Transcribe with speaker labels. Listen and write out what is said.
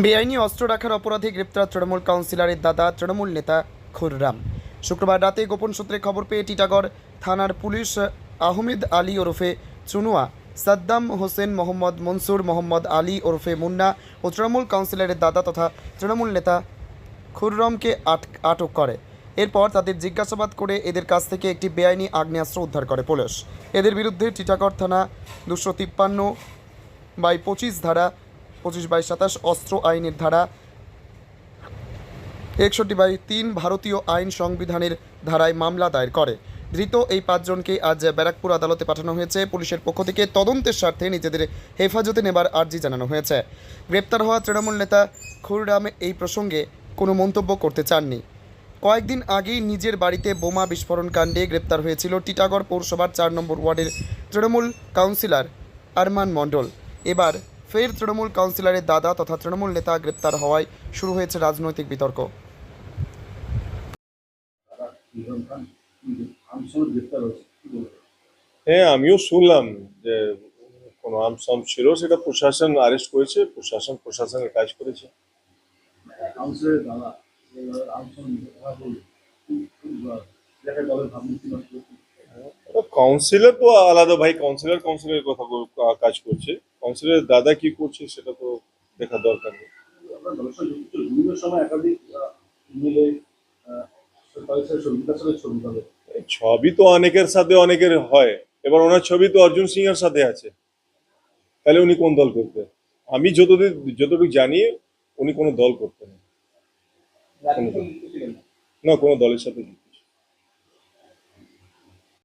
Speaker 1: বেআইনি অস্ত্র রাখার অপরাধে গ্রেপ্তার তৃণমূল কাউন্সিলরের দাদা তৃণমূল নেতা খুররাম। শুক্রবার রাতে গোপন সূত্রে খবর পেয়ে টিটাগড় থানার পুলিশ আহমেদ আলী ওরফে চুনুয়া, সাদ্দাম হোসেন মোহাম্মদ, মনসুর মোহাম্মদ আলী ওরফে মুন্না ও তৃণমূল কাউন্সিলরের দাদা তথা তৃণমূল নেতা খুররমকে আট- আটক করে। এরপর তাদের জিজ্ঞাসাবাদ করে এদের কাছ থেকে একটি বেআইনি আগ্নেয়াস্ত্র উদ্ধার করে পুলিশ। এদের বিরুদ্ধে টিটাগড় থানা দুশো তিপ্পান্ন বাই পঁচিশ ধারা পঁচিশ বাই সাতাশ অস্ত্র আইনের ধারা। একষট্টি বাই তিন ভারতীয় আইন সংবিধানের ধারায় মামলা দায়ের করে। ধৃত এই পাঁচজনকে আজ ব্যারাকপুর আদালতে পাঠানো হয়েছে। পুলিশের পক্ষ থেকে তদন্তের স্বার্থে নিজেদের হেফাজতে নেবার আর্জি জানানো হয়েছে। গ্রেপ্তার হওয়া তৃণমূল নেতা খুররাম এই প্রসঙ্গে কোনো মন্তব্য করতে চাননি। কয়েকদিন আগেই নিজের বাড়িতে বোমা বিস্ফোরণ কাণ্ডে গ্রেপ্তার হয়েছিল টিটাগড় পৌরসভার চার নম্বর ওয়ার্ডের তৃণমূল কাউন্সিলর আরমান মণ্ডল। এবার ফের তৃণমূল কাউন্সিলরের দাদা তথা তৃণমূল নেতা গ্রেপ্তার হওয়ায় শুরু হয়েছে রাজনৈতিক বিতর্ক।
Speaker 2: হ্যাঁ আমিও শুনলাম যে কোনো আমসাম ছিল সেটা প্রশাসন আরেস্ট করেছে প্রশাসন প্রশাসনের কাজ করেছে।
Speaker 3: দাদা
Speaker 2: কাউন্সিলর তো আলাদা ভাই কাউন্সিলর কাউন্সিলরের কথা কাজ করছে। কাউন্সিলরের দাদা কি করছে সেটা তো দেখা দরকার নেই। ছবি তো অনেকের সাথে অনেকের হয়। এবার ওনার ছবি তো অর্জুন সিং এর সাথে আছে। তাহলে উনি কোন দল করতেন আমি যতদূর যতটুকু জানি, উনি কোনো দল করতেন না। না, কোনো দলের সাথে যুক্ত